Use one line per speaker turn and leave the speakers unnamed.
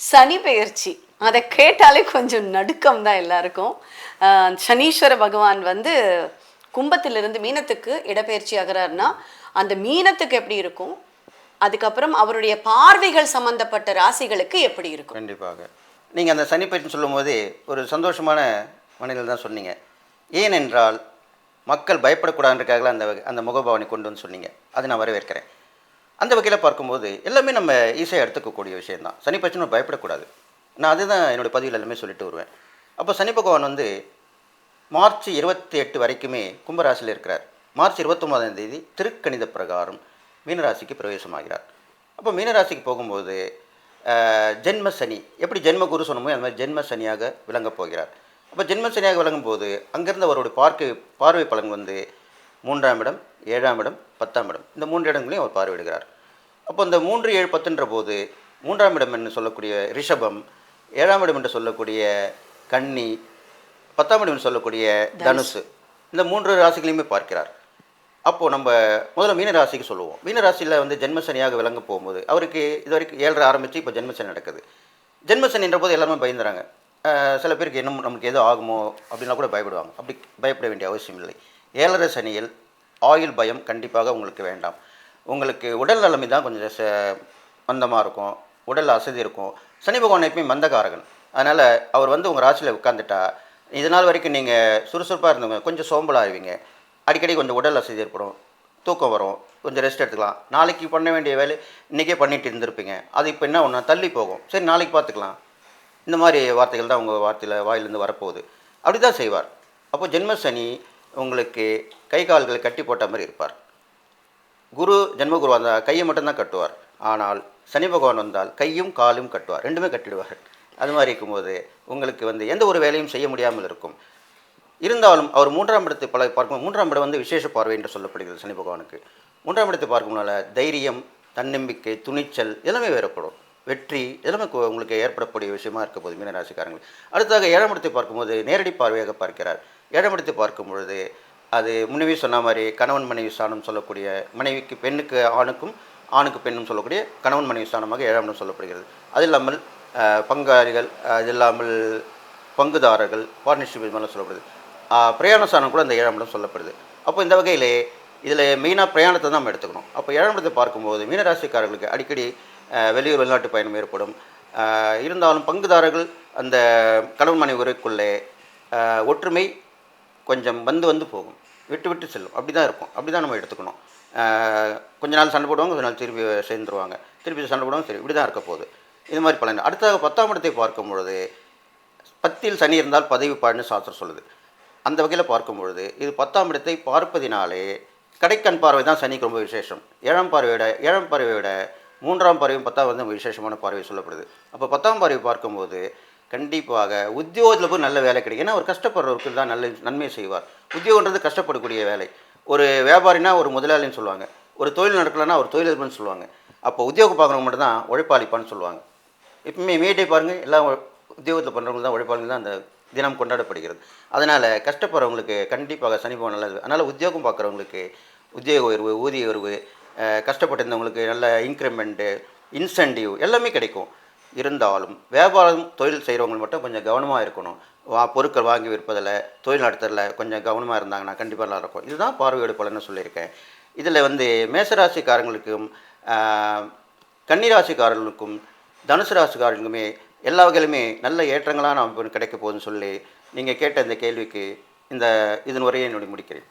சனி பெயர்ச்சி. அதை கேட்டாலே கொஞ்சம் நடுக்கம் தான் எல்லாருக்கும் சனீஸ்வர பகவான் வந்து கும்பத்திலிருந்து மீனத்துக்கு இடப்பெயர்ச்சி ஆகிறாருன்னா அந்த மீனத்துக்கு எப்படி இருக்கும்? அதுக்கப்புறம் அவருடைய பார்வைகள் சம்பந்தப்பட்ட ராசிகளுக்கு எப்படி இருக்கும்?
கண்டிப்பாக. நீங்கள் அந்த சனிப்பயிற்சின்னு சொல்லும்போது ஒரு சந்தோஷமான மனிதர் தான் சொன்னீங்க. ஏனென்றால் மக்கள் பயப்படக்கூடாதுன்றக்காக அந்த வகை- அந்த முகபாவனை கொண்டு வந்து சொன்னீங்க. அதை நான் வரவேற்கிறேன். அந்த வகையில் பார்க்கும்போது எல்லாமே நம்ம ஈஸியாக எடுத்துக்கக்கூடிய விஷயம்தான். சனி பிரச்சனை பயப்படக்கூடாது. நான் அதுதான் என்னோடய பதிவில் எல்லாமே சொல்லிட்டு வருவேன். அப்போ சனி பகவான் வந்து மார்ச் இருபத்தி எட்டு வரைக்குமே கும்பராசியில் இருக்கிறார். மார்ச் இருபத்தொம்போதாம் தேதி திருக்கணித பிரகாரம் மீனராசிக்கு பிரவேசமாகிறார். அப்போ மீனராசிக்கு போகும்போது ஜென்ம சனி. எப்படி ஜென்ம குரு சொன்னமோ அந்த மாதிரி ஜென்ம சனியாக விளங்கப் போகிறார். அப்போ ஜென்ம சனியாக விளங்கும் போது அங்கேருந்து அவருடைய பார்க்க பார்வை பலன் வந்து மூன்றாம் இடம் ஏழாம் இடம் பத்தாம் இடம். இந்த மூன்று இடங்களையும் அவர் பார்வையிடுகிறார். அப்போ இந்த மூன்று ஏழு பத்துன்ற போது மூன்றாம் இடம் என்று சொல்லக்கூடிய ரிஷபம் ஏழாம் இடம் என்று சொல்லக்கூடிய கன்னி பத்தாம் இடம் என்று சொல்லக்கூடிய தனுசு. இந்த மூன்று ராசிகளையுமே பார்க்கிறார். அப்போது நம்ம முதல்ல மீன ராசிக்கு சொல்லுவோம். மீன ராசியில் வந்து ஜென்மசனியாக விளங்க போகும்போது அவருக்கு இது வரைக்கும் ஏழரை ஆரம்பித்து இப்போ ஜென்மசனி நடக்குது. ஜென்மசனின்ற போது எல்லாருமே பயந்துறாங்க. சில பேருக்கு இன்னும் நமக்கு எதுவும் ஆகுமோ அப்படின்லாம் கூட பயப்படுவாங்க. அப்படி பயப்பட வேண்டிய அவசியம் இல்லை. ஏழரை சனியில் ஆயுள் பயம் கண்டிப்பாக உங்களுக்கு வேண்டாம். உங்களுக்கு உடல் நிலைமை தான் கொஞ்சம் ச- மந்தமாக இருக்கும். உடல் அசதி இருக்கும். சனி பகவான் எப்பயும் மந்தகாரகன் அதனால் அவர் வந்து உங்கள் ராசியில் உட்காந்துட்டா இது நாள் வரைக்கும் நீங்கள் சுறுசுறுப்பாக இருந்தவங்க கொஞ்சம் சோம்பலாகுவீங்க அடிக்கடி கொஞ்சம் உடல் அசதி ஏற்படும். தூக்கம் வரும். கொஞ்சம் ரெஸ்ட் எடுத்துக்கலாம். நாளைக்கு பண்ண வேண்டிய வேலை இன்றைக்கே பண்ணிட்டு இருந்திருப்பீங்க. அது இப்போ என்ன ஒன்று தள்ளி போகும். சரி நாளைக்கு பார்த்துக்கலாம் இந்த மாதிரி வார்த்தைகள் தான் உங்கள் வார்த்தையில் வாயிலேருந்து வரப்போகுது. அப்படி தான் செய்வார். அப்போ ஜென்மசனி உங்களுக்கு கை கால்களை கட்டி போட்ட மாதிரி இருப்பார். குரு ஜென்மகுரு வந்தால் கையை மட்டும்தான் கட்டுவார். ஆனால் சனி பகவான் வந்தால் கையும் காலும் கட்டுவார். ரெண்டுமே கட்டிடுவார். அது மாதிரி இருக்கும்போது உங்களுக்கு வந்து எந்த ஒரு வேலையும் செய்ய முடியாமல் இருக்கும். இருந்தாலும் அவர் மூன்றாம் இடத்தை பல பார்க்கும் மூன்றாம் இடம் வந்து விசேஷ பார்வை என்று சொல்லப்படுகிறது சனி பகவானுக்கு. மூன்றாம் இடத்தை பார்க்கும்னால தைரியம் தன்னம்பிக்கை துணிச்சல் எல்லாமே வேறுபடும். வெற்றி எல்லாமே உங்களுக்கு ஏற்படக்கூடிய விஷயமா இருக்க போது மீனராசிக்காரங்கள் அடுத்ததாக ஏழாம் இடத்தை பார்க்கும்போது நேரடி பார்வையாக பார்க்கிறார். ஏழாம் இடத்தை பார்க்கும் பொழுது அது முன்னவே சொன்ன மாதிரி கணவன் மனைவி ஸ்தானம் சொல்லக்கூடிய மனைவிக்கு பெண்ணுக்கு ஆணுக்கும் ஆணுக்கு பெண்ணும் சொல்லக்கூடிய கணவன் மனைவி ஸ்தானமாக ஏழாம் இடம் சொல்லப்படுகிறது. அது இல்லாமல் பங்காளிகள் அது இல்லாமல் பங்குதாரர்கள் பார்ட்னர்ஷிப் இது மாதிரிலாம் சொல்லப்படுது. பிரயாண ஸ்தானம் கூட அந்த ஏழாம் இடம் சொல்லப்படுது. அப்போ இந்த வகையிலே இதில் மெயினாக பிரயாணத்தை தான் நம்ம எடுத்துக்கணும். அப்போ ஏழாம் இடத்தை பார்க்கும்போது மீனராசிக்காரர்களுக்கு அடிக்கடி வெளியூர் வெளிநாட்டு பயணம் ஏற்படும். இருந்தாலும் பங்குதாரர்கள் அந்த கணவன் மனைவி உரைக்குள்ளே ஒற்றுமை கொஞ்சம் வந்து வந்து போகும். விட்டு விட்டு செல்லும். அப்படி தான் இருக்கும். அப்படி தான் நம்ம எடுத்துக்கணும். கொஞ்ச நாள் சண்டை போடுவாங்க கொஞ்ச நாள் திருப்பி சேர்ந்துருவாங்க. திருப்பி சண்டை போடுவாங்க சரி இப்படி தான் இருக்க போகுது. இது மாதிரி பலன். அடுத்ததாக பத்தாம் இடத்தை பார்க்கும் பொழுது பத்தில் சனி இருந்தால் பதவி பாடுன்னு சாஸ்திரம் சொல்லுது. அந்த வகையில் பார்க்கும் பொழுது இது பத்தாம் இடத்தை பார்ப்பதினாலே கடைக்கண் பார்வை தான் சனிக்கு ரொம்ப விசேஷம். ஏழாம் பார்வையோட ஏழாம் பார்வையோட மூன்றாம் பறவையும் பத்தாம் வந்து விசேஷமான பார்வை சொல்லப்படுது. அப்போ பத்தாம் பார்வை பார்க்கும்போது கண்டிப்பாக உத்தியோகத்தில் போய் நல்ல வேலை கிடைக்கும். ஏன்னா ஒரு கஷ்டப்படுறவருக்கு தான் நல்ல நன்மை செய்வார். உத்தியோகன்றது கஷ்டப்படக்கூடிய வேலை. ஒரு வியாபாரினா ஒரு முதலாளின்னு சொல்லுவாங்க. ஒரு தொழில் நடக்கலைன்னா ஒரு தொழிலதிபர்னு சொல்லுவாங்க. அப்போ உத்தியோகம் பார்க்குறவங்க மட்டும் தான் உழைப்பாளிப்பான்னு சொல்லுவாங்க. எப்பவுமே மீட்டை பாருங்கள் எல்லாம் உத்தியோகத்தில் பண்ணுறவங்க தான் உழைப்பாளிங்க தான் அந்த தினம் கொண்டாடப்படுகிறது. அதனால் கஷ்டப்படுறவங்களுக்கு கண்டிப்பாக சனி பகவான் நல்லது. அதனால் உத்தியோகம் பார்க்குறவங்களுக்கு உத்தியோக உயர்வு ஊதிய உயர்வு கஷ்டப்பட்டிருந்தவங்களுக்கு நல்ல இன்க்ரிமெண்ட்டு இன்சென்டிவ் எல்லாமே கிடைக்கும். இருந்தாலும் வியாபாரம் தொழில் செய்கிறவங்க மட்டும் கொஞ்சம் கவனமாக இருக்கணும். வா பொருட்கள் வாங்கி விற்பதில் தொழில் நடத்துறதில் கொஞ்சம் கவனமாக இருந்தாங்கன்னா கண்டிப்பாக நல்லா இருக்கும் இதுதான் பார்வையோடு பலன்னு சொல்லியிருக்கேன். இதில் வந்து மேசராசிக்காரங்களுக்கும் கன்னிராசிக்காரர்களுக்கும் தனுசு ராசிக்காரர்களுக்குமே எல்லா வகையிலுமே நல்ல ஏற்றங்களான அமைப்பு கிடைக்க போகுதுன்னு சொல்லி நீங்கள் கேட்ட இந்த கேள்விக்கு இந்த இதன் உரையை என்னுடைய முடிக்கிறேன்.